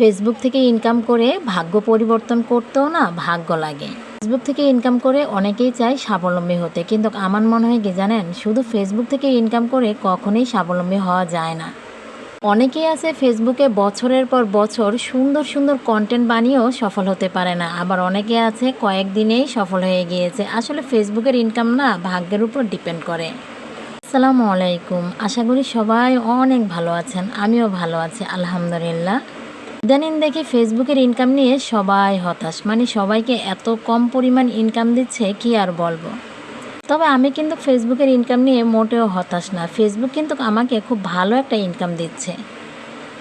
Facebook থেকে income করে ভাগ্য পরিবর্তন করতেও না ভাগ্য লাগে। ফেসবুক থেকে ইনকাম করে অনেকেই চায় স্বাবলম্বী হতে, কিন্তু আমার মনে হয় কি জানেন? শুধু ফেসবুক থেকে ইনকাম করে কখনোই স্বাবলম্বী হওয়া যায় না। অনেকেই আছে ফেসবুকে বছরের পর বছর সুন্দর সুন্দর কন্টেন্ট বানিয়েও সফল হতে পারে না। আবার অনেকে আছে কয়েকদিনেই সফল হয়ে গিয়েছে। আসলে ফেসবুকের ইনকাম না ভাগ্যের উপর ডিপেন্ড করে। আসসালামু আলাইকুম। আশা করি সবাই অনেক ভালো আছেন। আমিও ভালো আছি, আলহামদুলিল্লাহ। ইদানিং দেখি ফেসবুকের ইনকাম নিয়ে সবাই হতাশ। মানে সবাইকে এত কম পরিমাণ ইনকাম দিচ্ছে, কি আর বলব? তবে আমি কিন্তু ফেসবুকের ইনকাম নিয়ে মোটেও হতাশ না। ফেসবুক কিন্তু আমাকে খুব ভালো একটা ইনকাম দিচ্ছে।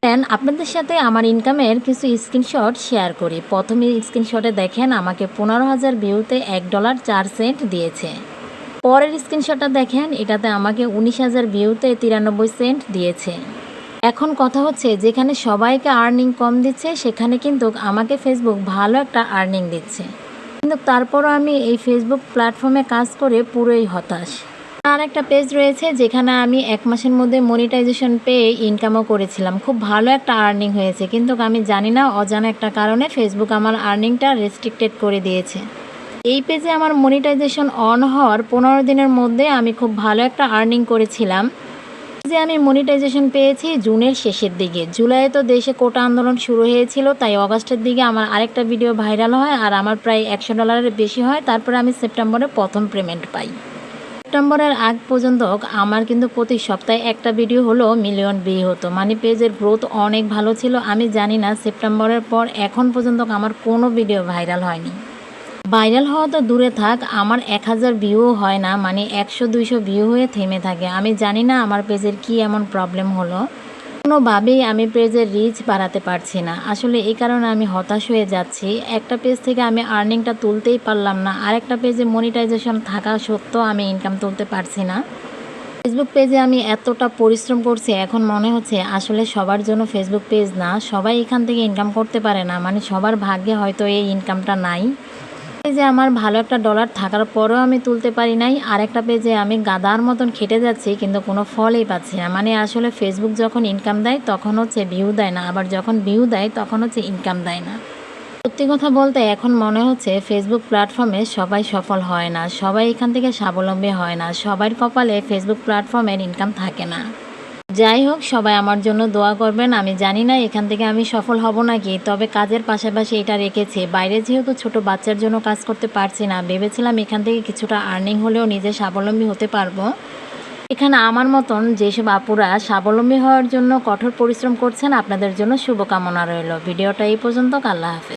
দেন, আপনাদের সাথে আমার ইনকামের কিছু স্ক্রিনশট শেয়ার করি। প্রথমে স্ক্রিনশটে দেখেন, আমাকে পনেরো হাজার ভিউতে এক ডলার চার সেন্ট দিয়েছে। পরের স্ক্রিনশটটা দেখেন, এটাতে আমাকে উনিশ হাজার ভিউতে তিরানব্বই সেন্ট দিয়েছে। এখন কথা হচ্ছে, যেখানে সবাইকে আর্নিং কম দিচ্ছে, সেখানে কিন্তু আমাকে ফেসবুক ভালো একটা আর্নিং দিচ্ছে। কিন্তু তারপরও আমি এই ফেসবুক প্ল্যাটফর্মে কাজ করে পুরোই হতাশ। আর একটা পেজ রয়েছে, যেখানে আমি এক মাসের মধ্যে মনিটাইজেশন পেয়ে ইনকামও করেছিলাম। খুব ভালো একটা আর্নিং হয়েছে, কিন্তু আমি জানি না অজানা একটা কারণে ফেসবুক আমার আর্নিংটা রেস্ট্রিক্টেড করে দিয়েছে। এই পেজে আমার মনিটাইজেশন অন হওয়ার পনেরো দিনের মধ্যে আমি খুব ভালো একটা আর্নিং করেছিলাম। যে আমি মনিটাইজেশন পেয়েছি জুনের শেষের দিকে। জুলাইয়ে তো দেশে কোটা আন্দোলন শুরু হয়েছিল, তাই অগাস্টের দিকে আমার আরেকটা ভিডিও ভাইরাল হয় আর আমার প্রায় একশো ডলারের বেশি হয়। তারপরে আমি সেপ্টেম্বরে প্রথম পেমেন্ট পাই। সেপ্টেম্বরের আগ পর্যন্ত আমার কিন্তু প্রতি সপ্তাহে একটা ভিডিও হলো মিলিয়ন ভিউ হতো। মানে পেজের গ্রোথ অনেক ভালো ছিল, আমি জানি না সেপ্টেম্বরের পর এখন পর্যন্ত আমার কোনো ভিডিও ভাইরাল হয়নি। ভাইরাল হওয়া তো দূরে থাক, আমার এক হাজার ভিউ হয় না মানে একশো, দুইশো ভিউ হয়ে থেমে থাকে। আমি জানি না আমার পেজের কি এমন প্রবলেম হলো। কোনোভাবেই আমি পেজের রিচ বাড়াতে পারছি না। আসলে এই কারণে আমি হতাশ হয়ে যাচ্ছি। একটা পেজ থেকে আমি আর্নিংটা তুলতেই পারলাম না। আরেকটা পেজে মনিটাইজেশন থাকা সত্ত্বেও আমি ইনকাম তুলতে পারছি না। ফেসবুক পেজে আমি এতটা পরিশ্রম করছি, এখন মনে হচ্ছে আসলে সবার জন্য ফেসবুক পেজ না। সবাই এখান থেকে ইনকাম করতে পারে না মানে সবার ভাগ্যে হয়তো এই ইনকামটা নাই। যে আমার ভালো একটা ডলার থাকার পরেও আমি তুলতে পারি নাই আর একটা পেজে আমি গাদার মতন খেটে যাচ্ছি, কিন্তু কোনো ফলই পাচ্ছি না। মানে আসলে ফেসবুক যখন ইনকাম দেয়, তখন হচ্ছে ভিউ দেয় না। আবার যখন ভিউ দেয়, তখন হচ্ছে ইনকাম দেয় না। সত্যি কথা বলতে এখন মনে হচ্ছে ফেসবুক প্ল্যাটফর্মে সবাই সফল হয় না, সবাই এখান থেকে স্বাবলম্বী হয় না, সবার কপালে ফেসবুক প্ল্যাটফর্মের ইনকাম থাকে না। যাই হোক, সবাই আমার জন্য দোয়া করবেন। আমি জানি না এখান থেকে আমি সফল হব নাকি, তবে কাজের পাশাপাশি এটা রেখেছি। বাইরে যেহেতু ছোট বাচ্চার জন্য কাজ করতে পারছি না, ভেবেছিলাম এখান থেকে কিছুটা আর্নিং হলেও নিজে স্বাবলম্বী হতে পারব। এখানে আমার মতন যেসব আপুরা স্বাবলম্বী হওয়ার জন্য কঠোর পরিশ্রম করছেন, আপনাদের জন্য শুভকামনা রইল। ভিডিওটা এই পর্যন্ত, আল্লাহ হাফেজ।